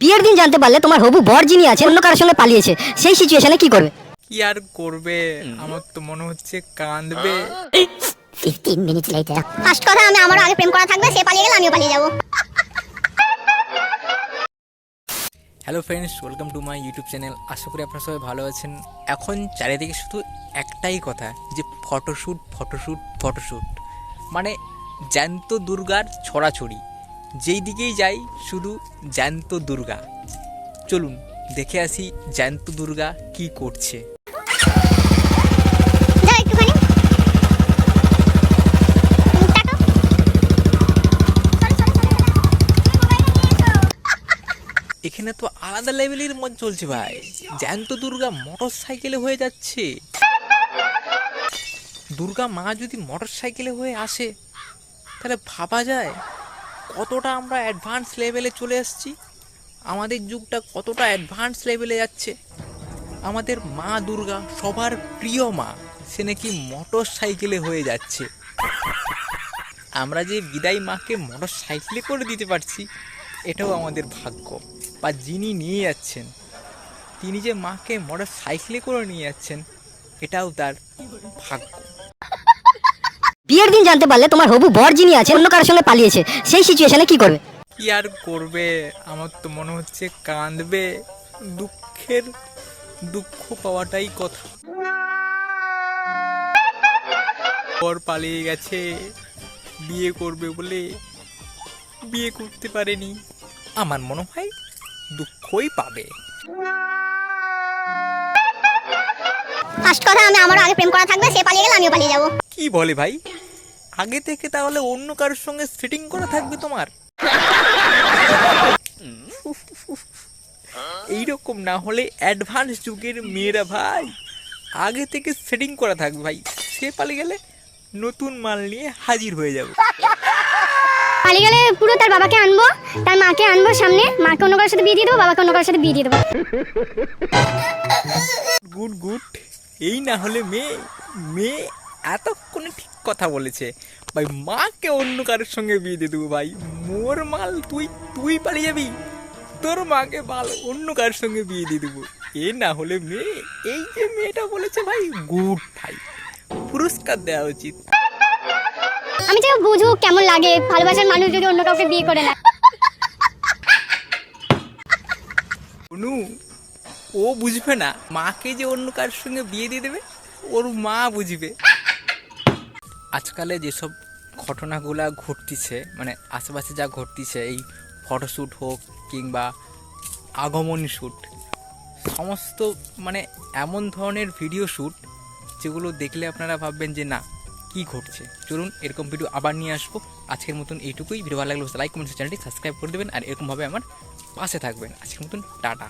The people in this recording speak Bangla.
বিয়ের দিন জানতে পারলে তোমার হবু বর যিনি আছে অন্য কারোর সঙ্গে পালিয়েছে। সেই সিচুয়েশনে কি করবে? কি আর করবে? আমার তো মনে হচ্ছে কাঁদবে। ফিফটিন মিনিটস লেটার ফার্স্ট কথা আমি আমারও আগে প্রেম করা থাকবে সে পালিয়ে গেলে আমিও পালিয়ে যাব। Hello friends welcome to my YouTube channel আশা করি আপনারা সবাই ভালো আছেন। এখন চারিদিকে শুধু একটাই কথা যে ফটোশ্যুট ফটোশ্যুট ফটোশ্যুট মানে জ্যান্ত দুর্গার ছড়াছড়ি। যেই দিকেই যাই শুধু জ্যান্ত দুর্গা। চলুন দেখে আসি জ্যান্ত দুর্গা কি করছে। এখানে তো আলাদা লেভেলের মজ চলছে ভাই। জ্যান্ত দুর্গা মোটর সাইকেলে হয়ে যাচ্ছে। দুর্গা মা যদি মোটর সাইকেলে হয়ে আসে তাহলে ভাবা যায়। কতটা আমরা অ্যাডভান্স লেভেলে চলে এসেছি? আমাদের যুগটা কতটা অ্যাডভান্স লেভেলে যাচ্ছে? আমাদের মা দুর্গা সবার প্রিয় মা, সে নাকি মোটর সাইকেলে হয়ে যাচ্ছে। আমরা যে বিদায় মাকে মোটর সাইকেলে করে দিতে পারছি, এটাও আমাদের ভাগ্য। বা যিনি নিয়ে যাচ্ছেন, তিনি যে মাকে মোটর সাইকেলে করে নিয়ে যাচ্ছেন, এটাও তার ভাগ্য। বিয়ের দিন জানতে পারলে তোমার হবু বর যিনি আছে অন্য কারোর সঙ্গে পালিয়েছে সেই সিচুয়েশনে কি করবে? কি আর করবে? আমার তো মনে হচ্ছে কাঁদবে। দুঃখের দুঃখ পাওয়াটাই কথা। বর পালিয়ে গেছে বিয়ে করবে বলে বিয়ে করতে পারেনি। আমার মনে হয় দুঃখই পাবে। ফার্স্ট কথা আমি আমারও আগে প্রেম করা থাকবে সে পালিয়ে গেলে আমিও পালিয়ে যাব। কি বলে ভাই? আগে থেকে তাহলে অন্য কারোর সঙ্গে সেটিং করা থাকবে তোমার? এইরকম না হলে অ্যাডভান্স যুগের মেয়েরা ভাই আগে থেকে সেটিং করা থাকবে ভাই। সে পালিয়ে গেলে নতুন মাল নিয়ে হাজির হয়ে যাবে। পালিয়ে গেলে পুরো তার বাবাকে আনব তার মাকে আনব সামনে মাকে অন্য কারোর সাথে বিয়ে দিয়ে দেবো বাবাকে অন্য কারোর সাথে বিয়ে দিয়ে দেবো। Good good. এই না হলে মেয়ে মেয়ে এতক্ষণে ঠিক কথা বলেছে। ভাই মাকে অন্য কারোর সঙ্গে বিয়ে দিয়ে দেবো ভাই। মোর মাল তুই তুই পালিয়ে যাবি। তোর মাকে বাল অন্য কারোর সঙ্গে বিয়ে দিয়ে দেবো। এ না হলে মেয়ে এই যে মেয়েটা বলেছে ভাই গুড ভাই। পুরস্কার দেওয়া উচিত। আমি চাই বুঝুক কেমন লাগে ভালোবাসার মানুষ যদি অন্য কাউকে বিয়ে করে না। অনু ও বুঝবে না। মাকে যে অন্য কারোর সঙ্গে বিয়ে দিয়ে দেবে ওর মা বুঝবে। আজকালে যেসব ঘটনাগুলা ঘটতিছে মানে আশেপাশে যা ঘটতিছে, এই ফটোশ্যুট হোক কিংবা আগমনী শ্যুট সমস্ত মানে এমন ধরনের ভিডিও শ্যুট যেগুলো দেখলে আপনারা ভাববেন যে, না, কি ঘটছে? চলুন এরকম ভিডিও আবার নিয়ে আসব। আজকের মতন এইটুকুই। ভিডিও ভালো লাগলে লাইক কমেন্ট চ্যানেলটি সাবস্ক্রাইব করে দেবেন আর এরকমভাবে আমার পাশে থাকবেন। আজকের মতন, টাটা।